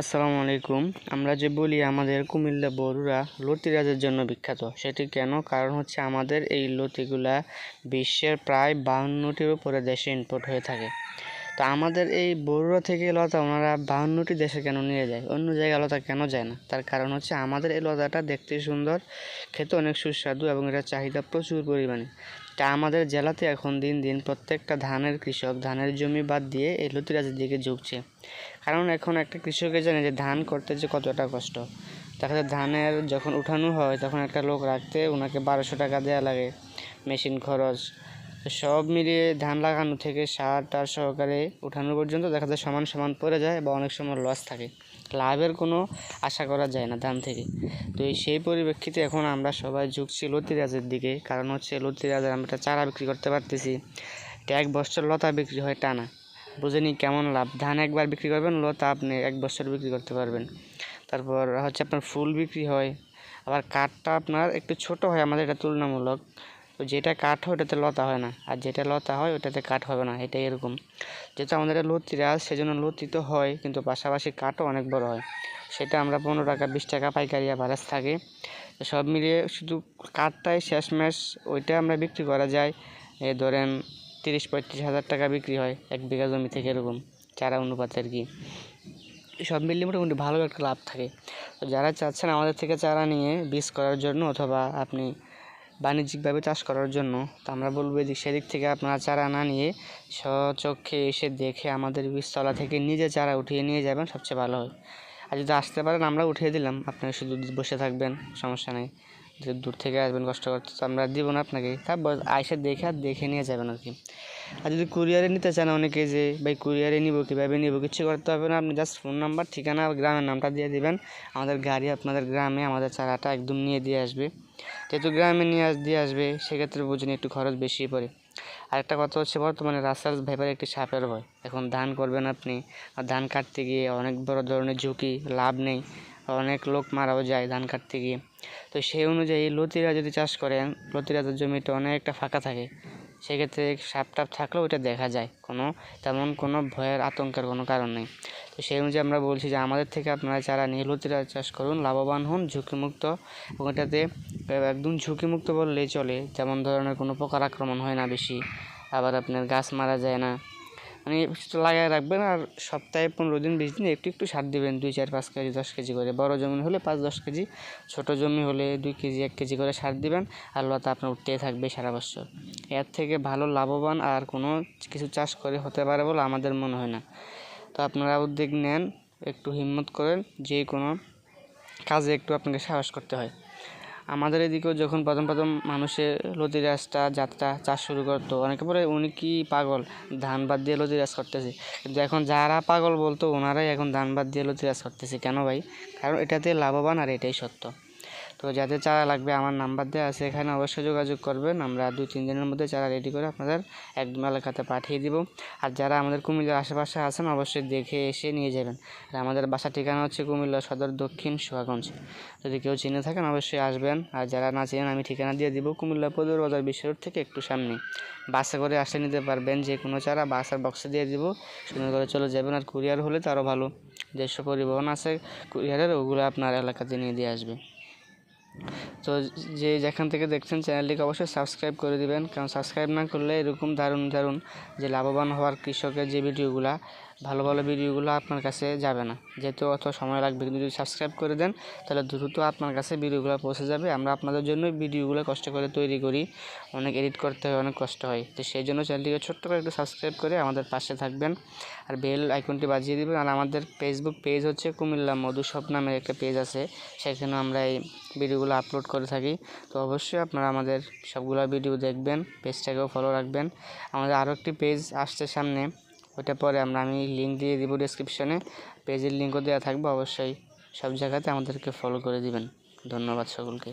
আসসালামু আলাইকুম। আমরা যে বলি আমাদের কুমিল্লা বড়ুরা লতিরাজের জন্য বিখ্যাত, সেটি কেন? কারণ হচ্ছে আমাদের এই লতিগুলা বিশ্বের প্রায় বাউন্নটির উপরে দেশে ইম্পোর্ট হয়ে থাকে। তো আমাদের এই বড়ুরা থেকে লতা ওনারা বাউন্নটি দেশে কেন নিয়ে যায়? অন্য জায়গায় লতা কেন যায় না? তার কারণ হচ্ছে আমাদের এই লতাটা দেখতে সুন্দর, খেতে অনেক সুস্বাদু এবং এটার চাহিদা প্রচুর পরিমাণে। তা আমাদের জেলাতে এখন দিন দিন প্রত্যেকটা ধানের কৃষক ধানের জমি বাদ দিয়ে এই লতিরাজের দিকে ঝুঁকছে। কারণ এখন একটা কৃষকের জানে যে ধান করতে যে কতটা কষ্ট। দেখা যায় ধানের যখন উঠানো হয়, তখন একটা লোক রাখতে ওনাকে বারোশো টাকা দেওয়া লাগে, মেশিন খরচ। সব মিলিয়ে ধান লাগানো থেকে সার টার সহকারে উঠানো পর্যন্ত দেখা যায় সমান সমান পড়ে যায় বা অনেক সময় লস থাকে। লাভের কোনো আশা করা যায় না ধান থেকে। তো এই সেই পরিপ্রেক্ষিতে এখন আমরা সবাই ঝুঁকছি লতিরাজের দিকে। কারণ হচ্ছে লতিরাজের আমরা চারা বিক্রি করতে পারতেছি। এক বছর লতা বিক্রি হয় টানা। বুঝেনি কেমন লাভ? ধান একবার বিক্রি করবেন, লতা আপনি এক বছর বিক্রি করতে পারবেন। তারপর হচ্ছে আপনার ফুল বিক্রি হয়। আবার কাঠটা আপনার একটু ছোট হয়, আমাদের এটা তুলনামূলক। তো যেটা কাঠ হয় ওটাতে লতা হয় না। আর যেটা লতা হয় ওটাতে কাঠ হবে না, এটাই এরকম। যেহেতু আমাদের এটা লতি গাছ সেজন্য লতি তো হয়, কিন্তু পাশাপাশি কাঠও অনেক বড় হয়। সেটা আমরা পনেরো টাকা, বিশ টাকা পাইকারি আভারেজ থাকে। সব মিলিয়ে শুধু কাঠটাই শেষমেশ, ওইটা আমরা বিক্রি করা যায়, এ ধরেন তিরিশ, পঁয়ত্রিশ হাজার টাকা বিক্রি হয় এক বিঘা জমি থেকে এরকম, চারা অনুপাতে আর কি। সব মিলিয়ে মোটামুটি ভালো একটা লাভ থাকে। তো যারা চাচ্ছেন আমাদের থেকে চারা নিয়ে বীজ করার জন্য অথবা আপনি বাণিজ্যিকভাবে চাষ করার জন্য। তো আমরা বলব এদিক সেদিক থেকে আপনারা চারা না নিয়ে স্বচক্ষে এসে দেখে আমাদের বীজতলা থেকে নিজে চারা উঠিয়ে নিয়ে যাবেন, সবচেয়ে ভালো হয়। আর যদি আসতে পারেন আমরা উঠিয়ে দিলাম। আপনারা শুধু বসে থাকবেন, সমস্যা নেই। যে দূর থেকে আসবেন, কষ্ট করতে, তো আমরা দিব না আপনাকে। তারপর আইসে দেখে আর দেখে নিয়ে যাবেন আর কি। আর যদি কুরিয়ারে নিতে চান অনেকে যে, ভাই, কুরিয়ারে নিব কীভাবে নিব কিছু করতে হবে না। আপনি জাস্ট ফোন নাম্বার ঠিকানা আর গ্রামের নামটা দিয়ে দিবেন। আমাদের গাড়ি আপনাদের গ্রামে, আমাদের চারাটা একদম নিয়ে দিয়ে আসবে। যেহেতু গ্রামে নিয়ে আস, দিয়ে আসবে, সেক্ষেত্রে বুঝুন একটু খরচ বেশি পড়ে। আরেকটা কথা হচ্ছে, বর্তমানে রাস্তার ভেপারে একটি সাপের ভয়। এখন ধান করবেন আপনি, আর ধান কাটতে গিয়ে অনেক বড় ধরনের ঝুঁকি, লাভ নেই। অনেক লোক মারাও যায় ধান কাটতে গিয়ে। তো সেই অনুযায়ী লতিরা যদি চাষ করেন লতিরাজের জমিটা অনেকটা ফাঁকা থাকে। সেক্ষেত্রে সাপ টাপ থাকলেও ওইটা দেখা যায়। কোনো তেমন কোনো ভয়ের আতঙ্কের কোনো কারণ নেই। তো সেই অনুযায়ী আমরা বলছি যে আমাদের থেকে আপনারা চারা নিয়ে লতিরা চাষ করুন, লাভবান হন, ঝুঁকিমুক্ত। এবং এটাতে একদম ঝুঁকিমুক্ত বললেই চলে। যেমন ধরনের কোনো পোকার আক্রমণ হয় না বেশি। আবার আপনার গাছ মারা যায় না। মানে লাগায় রাখবেন আর সপ্তাহে পনেরো দিন, বিশ দিন একটু একটু সার দেবেন, দুই চার, পাঁচ কেজি, দশ কেজি করে। বড় জমি হলে পাঁচ, দশ কেজি, ছোট জমি হলে দুই কেজি, এক কেজি করে সার দিবেন আর লতা আপনার উঠতেই থাকবে সারা বছর। এর থেকে ভালো লাভবান আর কোনো কিছু চাষ করে হতে পারে বলে আমাদের মনে হয় না। তো আপনারা উদ্যোগ নেন, একটু হিম্মত করেন, যে কোনো কাজে একটু আপনাকে সাহস করতে হয়। আমাদের এদিকেও যখন প্রথম প্রথম মানুষের লতি রাস্তা যাত্রা, চাষ শুরু করতো, অনেকে পরে উনি কি পাগল, ধান বাদ দিয়ে লতি রাজ করতেছে। কিন্তু এখন যারা পাগল বলতো, ওনারাই এখন ধান বাদ দিয়ে লতি রাজ করতেছে। কেন ভাই? কারণ এটাতে লাভবান আর এটাই সত্য। তো যাদের চারা লাগবে আমার নাম্বার দেওয়া আছে, এখানে অবশ্যই যোগাযোগ করবেন। আমরা দুই, তিন দিনের মধ্যে চারা রেডি করে আপনাদের একদম এলাকাতে পাঠিয়ে দিব। আর যারা আমাদের কুমিল্লার আশেপাশে আছেন, অবশ্যই দেখে এসে নিয়ে যাবেন। আর আমাদের বাসা ঠিকানা হচ্ছে কুমিল্লা সদর দক্ষিণ সোহাগঞ্জ। যদি কেউ চিনে থাকেন, অবশ্যই আসবেন। আর যারা না চিনেন, আমি ঠিকানা দিয়ে দিব কুমিল্লা পদুর বাজার রোড থেকে একটু সামনে। বাসে করে আসলে নিতে পারবেন যে কোনো চারা, বাস আর বক্সে দিয়ে দিব। সুন্দর করে চলে যাবেন। আর কুরিয়ার হলে তো আরও ভালো। যেসব পরিবহন আছে কুরিয়ারের ওগুলো আপনার এলাকাতে নিয়ে দিয়ে আসবে। তো যে যেখান থেকে দেখছেন চ্যানেলটিকে অবশ্যই সাবস্ক্রাইব করে দিবেন। কারণ সাবস্ক্রাইব না করলে এরকম দারুণ দারুণ যে লাভবান হওয়ার কৃষকের যে ভিডিওগুলা ভালো ভালো ভিডিওগুলো আপনার কাছে যাবে না। যেহেতু অত সময় লাগবে, কিন্তু যদি সাবস্ক্রাইব করে দেন, তাহলে দ্রুত আপনার কাছে ভিডিওগুলো পৌঁছে যাবে। আমরা আপনাদের জন্য ভিডিওগুলো কষ্ট করে তৈরি করি। অনেক এডিট করতে হয়, অনেক কষ্ট হয়। তো সেই জন্য চ্যানেলটিকে ছোট্ট করে একটু সাবস্ক্রাইব করে আমাদের পাশে থাকবেন। আর বেল আইকনটি বাজিয়ে দেবেন। আর আমাদের ফেসবুক পেজ হচ্ছে কুমিল্লা মধুসব নামের একটা পেজ আছে। সেখানে আমরা এই ভিডিওগুলো আপলোড করে থাকি। তো অবশ্যই আপনারা আমাদের সবগুলো ভিডিও দেখবেন পেজটাকেও ফলো রাখবেন। আমাদের আরও একটি পেজ আসছে সামনে। ওটা পরে আমরা, আমি লিঙ্ক দিয়ে দিব ডিসক্রিপশানে পেজের লিঙ্কও দেওয়া থাকবে, অবশ্যই সব জায়গাতে আমাদেরকে ফলো করে দিবেন। ধন্যবাদ সকলকে।